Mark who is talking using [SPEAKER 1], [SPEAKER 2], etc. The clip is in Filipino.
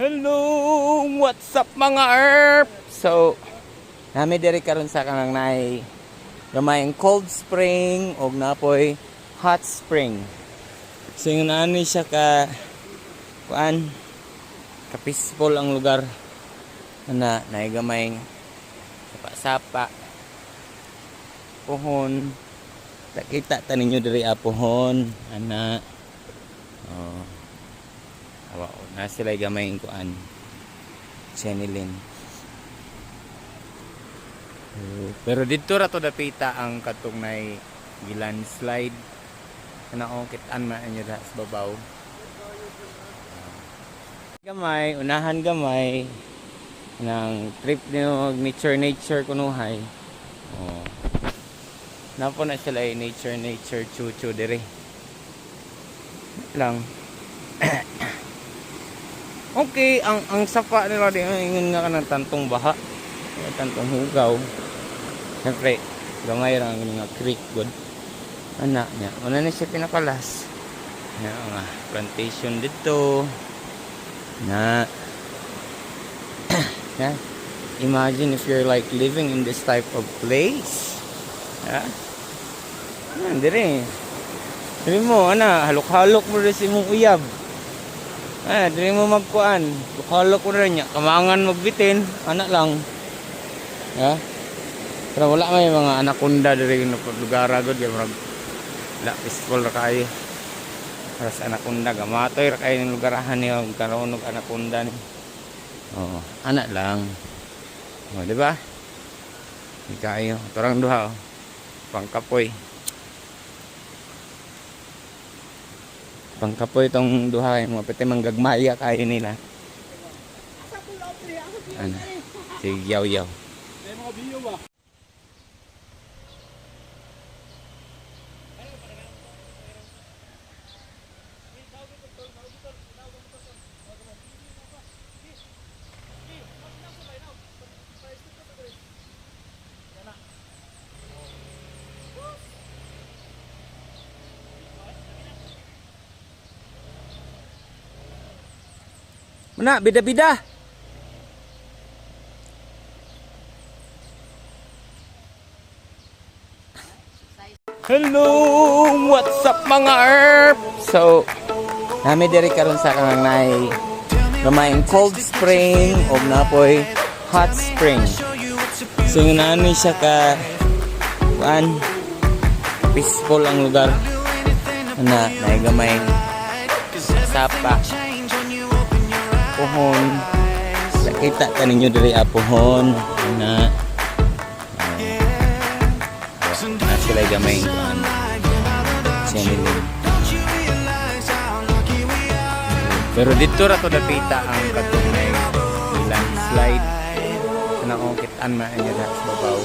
[SPEAKER 1] Hello! What's up mga ERP? So, nami diri karon sa kanang nay gamayng cold spring og napoy hot spring. So yung naani siya ka kuan ka peaceful ang lugar na nay gamayng sapa-sapa pohon Nakita ta ninyo diri ah, pohon ana oh Awa, na sila gamay kuan. Chenilin. Oh, Pero dito ra to dapita ang katong nay gilandslide. Kana o kitaan man inyo da sa babaw. Gamay, unahan gamay ng trip niyo nature nature kunuhay. Oh. Napo na sila eh, nature nature chuchu dire. Lang. Okay, ang ang sapa nila di ingon nga kanang tantong baha. Tantong hugaw. Siyempre, gamay ra ang nga creek good. Ana niya. Una ni siya pinakalas. Na nga plantation dito. Na na imagine if you're like living in this type of place. Ha? Yan, dire. Sabi mo, ana, halok-halok mo rin si mong uyab. Ah, dili mo magkuan. Bukalo ko rin niya. Kamangan magbitin. Anak lang. Ya. Pero wala may mga anaconda diri no lugar agad ya murag la peaceful ra kayo. Para sa anaconda gamatoy ra kayo ng lugarahan niyo karon og anaconda ni. Oo, anak lang. Oh, di ba? Di kayo. Turang duha. Oh. Pangkapoy. Pangkapoy itong duha yung mga pati manggagmaya kayo nila. Ano? Sige, yaw yaw. Mana, bida-bida. Hello! What's up mga ERP? So, nami diri karon sa kanang nay gamayng cold spring o napoy hot spring. So, nani siya ka kuan peaceful ang lugar na nay gamayng sapa pohon nakita ka ninyo diri ah, pohon na na sila gamay. Kuan sinilin pero dito ra to dapita ang katunay. Landslide na o kitaan man niya sa babaw